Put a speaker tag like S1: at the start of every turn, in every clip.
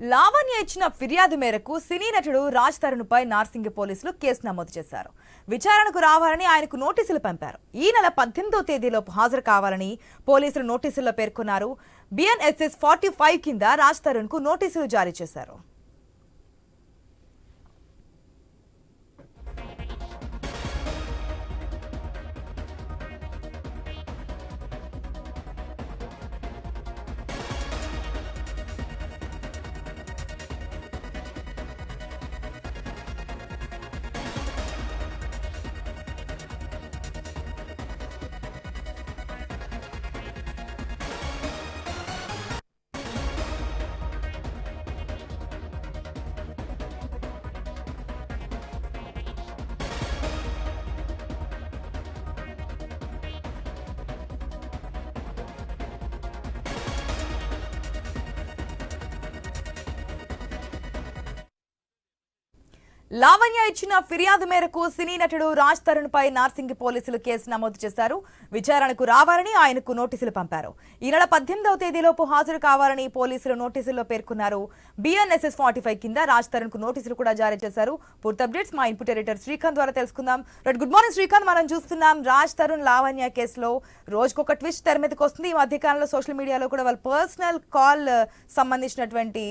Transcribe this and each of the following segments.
S1: లావణ్య ఇచ్చిన ఫిర్యాదు మేరకు సినీ నటుడు రాజ్ తరుణ్ పై పోలీసులు కేసు నమోదు చేశారు. విచారణకు రావాలని ఆయనకు నోటీసులు పంపారు. ఈ నెల పద్దెనిమిదో తేదీలోపు హాజరు కావాలని పోలీసులు నోటీసుల్లో పేర్కొన్నారు. బిఎన్ఎస్ఎస్ ఫార్టీ ఫైవ్ కింద రాజ్ తరుణ్కు నోటీసులు జారీ చేశారు. లావణ్య ఇచ్చిన ఫిర్యాదు మేరకు సినీ నటుడు రాజ్ తరుణ్ పై నార్సింగి పోలీసులు కేసు నమోదు చేశారు. విచారణకు రావాలని ఆయనకు నోటీసులు పంపారు. ఈ నెల పద్దెనిమిదవ తేదీలోపు హాజరు కావాలని పోలీసులు నోటీసుల్లో పేర్కొన్నారు. బిఎన్ఎస్ఎస్ ఫార్టీ ఫైవ్ కింద రాజ్ తరుణ్కు నోటీసులు కూడా జారీ చేశారు. పూర్తి అప్డేట్స్ మా ఇన్పుట్ ఎడిటర్ శ్రీకాంత్ ద్వారా తెలుసుకుందాం. Right good morning Srikanth. మనం చూస్తున్నాం రాజ్ తరుణ్ లావణ్య కేసులో రోజుకొక ట్విస్ట్ తెర మీదకి వస్తుంది. ఈ మధ్యకాలంలో సోషల్ మీడియాలో కూడా వాళ్ళ పర్సనల్ కాల్ సంబంధించినటువంటి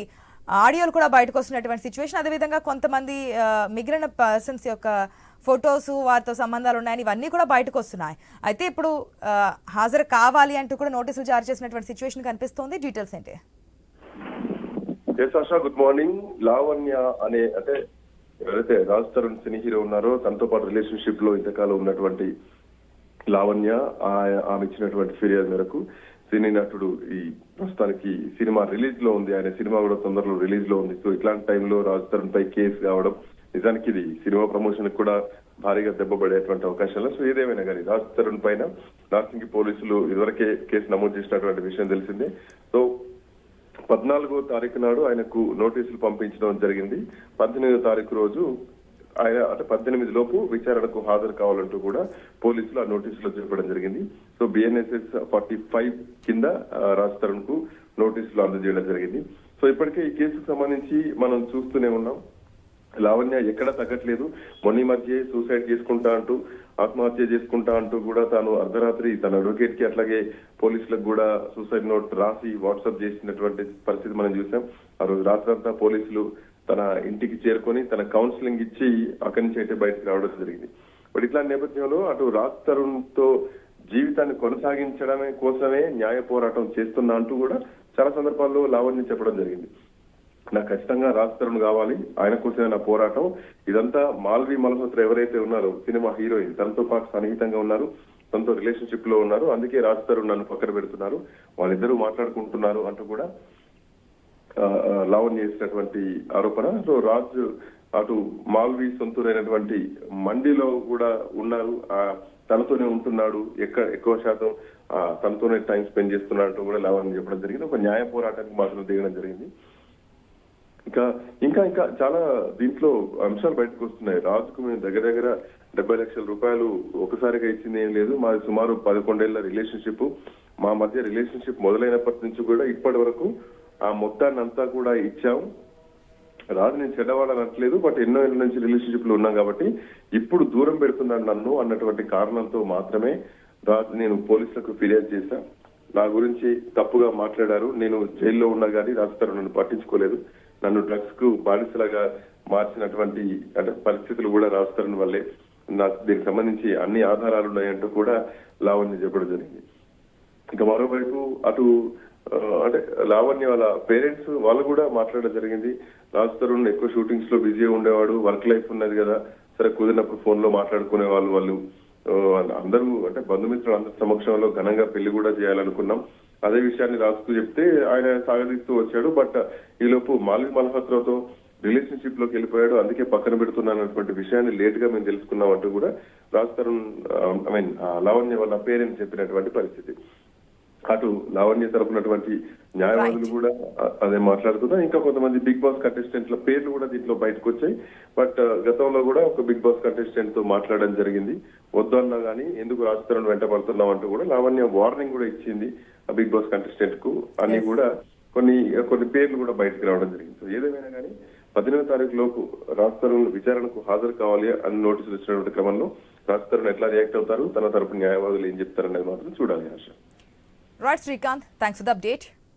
S1: ఆడియోలు కూడా బయటకు వస్తున్నటువంటి సిచ్యువేషన్ అదేవిధంగా కొంతమంది మిగిలిన పర్సన్స్ యొక్క ఫొటోస్ వారితో సంబంధాలు ఉన్నాయని ఇవన్నీ కూడా బయటకు వస్తున్నాయి. అయితే ఇప్పుడు హాజరు కావాలి అంటూ కూడా నోటీసులు జారీ చేసినటువంటి సిచ్యువేషన్ కనిపిస్తోంది. డీటెయిల్స్ ఏంటి?
S2: గుడ్ మార్నింగ్ లావణ్య అనే అంటే ఎవరైతే రాజ్ తరుణ్ సినీ హీరో ఉన్నారో తనతో పాటు రిలేషన్షిప్లో ఇంతకాలం ఉన్నటువంటి లావణ్య ఆ- ఆమె ఇచ్చినటువంటి ఫిర్యాదు మేరకు సినీ నటుడు ఈ ప్రస్తుతానికి సినిమా రిలీజ్లో ఉంది. ఆయన సినిమా కూడా తొందరలో రిలీజ్లో ఉంది. సో ఇట్లాంటి టైంలో రాజ్ తరుణ్ పై కేసు కావడం నిజానికి ఇది సినిమా ప్రమోషన్ కూడా భారీగా దెబ్బపడేటువంటి అవకాశాలు సో ఏదేమైనా కానీ రాజ్ తరుణ్ పైన నార్సింగి పోలీసులు ఇదివరకే కేసు నమోదు చేసినటువంటి విషయం తెలిసిందే. సో పద్నాలుగో తారీఖు నాడు ఆయనకు నోటీసులు పంపించడం జరిగింది. పద్దెనిమిదో తారీఖు రోజు ఆయన అంటే పద్దెనిమిది లోపు విచారణకు హాజరు కావాలంటూ కూడా పోలీసులు ఆ నోటీసులో చెప్పడం జరిగింది. సో బిఎన్ఎస్ఎస్ ఫార్టీ ఫైవ్ కింద రాజ్ తరుణ్కు నోటీసులు అందజేయడం జరిగింది. సో ఇప్పటికే ఈ కేసుకు సంబంధించి మనం చూస్తూనే ఉన్నాం. లావణ్య ఎక్కడా తగ్గట్లేదు. మొన్న మధ్య సూసైడ్ చేసుకుంటా అంటూ ఆత్మహత్య చేసుకుంటా అంటూ కూడా తాను అర్ధరాత్రి తన అడ్వకేట్కి అట్లాగే పోలీసులకు కూడా సూసైడ్ నోట్ రాసి వాట్సాప్ చేసినటువంటి పరిస్థితి మనం చూసాం. ఆ రోజు రాత్రంతా పోలీసులు తన ఇంటికి చేరుకొని తన కౌన్సిలింగ్ ఇచ్చి అక్కడి నుంచి అయితే బయటకు రావడం జరిగింది. బట్ ఇట్లాంటి నేపథ్యంలో అటు రాజ్ తరుణ్తో జీవితాన్ని కొనసాగించడమే కోసమే న్యాయ పోరాటం చేస్తున్నా అంటూ కూడా చాలా సందర్భాల్లో లావణ్యం చెప్పడం జరిగింది. నాకు ఖచ్చితంగా రాజ్ తరుణ్ కావాలి. ఆయన కోసమే నా పోరాటం. ఇదంతా మాల్వి మల్హోత్రా ఎవరైతే ఉన్నారో సినిమా హీరోయిన్ తనతో పాటు సన్నిహితంగా ఉన్నారు తనతో రిలేషన్షిప్లో ఉన్నారు. అందుకే రాజ్ తరుణ్ నన్ను పక్కన పెడుతున్నారు. వాళ్ళిద్దరూ మాట్లాడుకుంటున్నారు అంటూ కూడా లావణ్య చేసినటువంటి ఆరోపణ. సో రాజు అటు మాల్వి సొంతూరైనటువంటి మండిలో కూడా ఉన్నారు. ఆ, తనతోనే ఉంటున్నాడు. ఎక్కడ ఎక్కువ శాతం ఆ, తనతోనే టైం స్పెండ్ చేస్తున్నాడు కూడా లావణ్య చెప్పడం జరిగింది. ఒక న్యాయ పోరాటానికి మాత్రం దిగడం జరిగింది. ఇంకా ఇంకా ఇంకా చాలా దీంట్లో అంశాలు బయటకు వస్తున్నాయి. రాజుకు మేము దగ్గర దగ్గర డెబ్బై లక్షల రూపాయలు ఒకసారిగా ఇచ్చింది ఏం లేదు. మాది సుమారు పదకొండేళ్ళ రిలేషన్షిప్. మా మధ్య రిలేషన్షిప్ మొదలైనప్పటి నుంచి కూడా ఇప్పటి వరకు ఆ మొత్తాన్ని అంతా కూడా ఇచ్చాం రాజు నేను చెడ్డవాడని అనట్లేదు బట్ ఎన్నో ఏళ్ళ నుంచి రిలేషన్షిప్లో ఉన్నాం కాబట్టి ఇప్పుడు దూరం పెడుతున్నాను నన్ను అన్నటువంటి కారణంతో మాత్రమే రాజు నేను పోలీసులకు ఫిర్యాదు చేశా. నా గురించి తప్పుగా మాట్లాడారు. నేను జైల్లో ఉన్నా కానీ రాజుతారు నన్ను పట్టించుకోలేదు. నన్ను డ్రగ్స్కు బానిసలాగా మార్చినటువంటి అంటే పరిస్థితులు కూడా రాజుతారని వల్లే. నాకు దీనికి సంబంధించి అన్ని ఆధారాలు ఉన్నాయంటూ కూడా లావణ్య చెప్పడం జరిగింది. ఇంకా మరోవైపు అటు అంటే లావణ్య వాళ్ళ పేరెంట్స్ వాళ్ళు కూడా మాట్లాడడం జరిగింది. లాస్ట్ తరుణ్ ఎక్కువ షూటింగ్స్లో బిజీగా ఉండేవాడు వర్క్ లైఫ్ ఉన్నది కదా సరే కుదిరినప్పుడు ఫోన్లో మాట్లాడుకునే వాళ్ళు వాళ్ళు. అందరూ అంటే బంధుమిత్రులు అందరి సమక్షంలో ఘనంగా పెళ్ళి కూడా చేయాలనుకున్నాం. అదే విషయాన్ని రాజుకు చెప్తే ఆయన సాగదీస్తూ వచ్చాడు. బట్ ఈలోపు మాల్వి మల్హోత్రాతో రిలేషన్షిప్లోకి వెళ్ళిపోయాడు. అందుకే పక్కన పెడుతున్నానటువంటి విషయాన్ని లేట్గా మేము తెలుసుకున్నాం అంటూ కూడా రాజ్ తరుణ్ ఐ మీన్ లావణ్య వాళ్ళ పేరెంట్స్ చెప్పినటువంటి పరిస్థితి. అటు లావణ్య తరపునటువంటి న్యాయవాదులు. కూడా అదే మాట్లాడుతున్నారు. ఇంకా కొంతమంది బిగ్ బాస్ కంటెస్టెంట్ల పేర్లు కూడా దీంట్లో బయటకు వచ్చాయి బట్ గతంలో కూడా ఒక బిగ్ బాస్ కంటెస్టెంట్తో మాట్లాడడం జరిగింది. వద్దు అన్నా గానీ ఎందుకు రాజతరుణ్ వెంట పడుతున్నాం అంటూ కూడా లావణ్య వార్నింగ్ కూడా ఇచ్చింది ఆ బిగ్ బాస్ కంటెస్టెంట్కు
S1: Yes.
S2: కూడా కొన్ని కొన్ని పేర్లు కూడా బయటకు రావడం జరిగింది. సో ఏదేమైనా కానీ పద్దెనిమిది తారీఖు లోపు రాజ్తరుణ్ విచారణకు హాజరు కావాలి అని నోటీసులు ఇచ్చినటువంటి క్రమంలో రాజ్తరుణ్ ఎట్లా రియాక్ట్ అవుతారు? తన తరపు న్యాయవాదులు ఏం చెప్తారనేది మాత్రం చూడాలి Harsha
S1: Right, Srikanth, thanks for the update.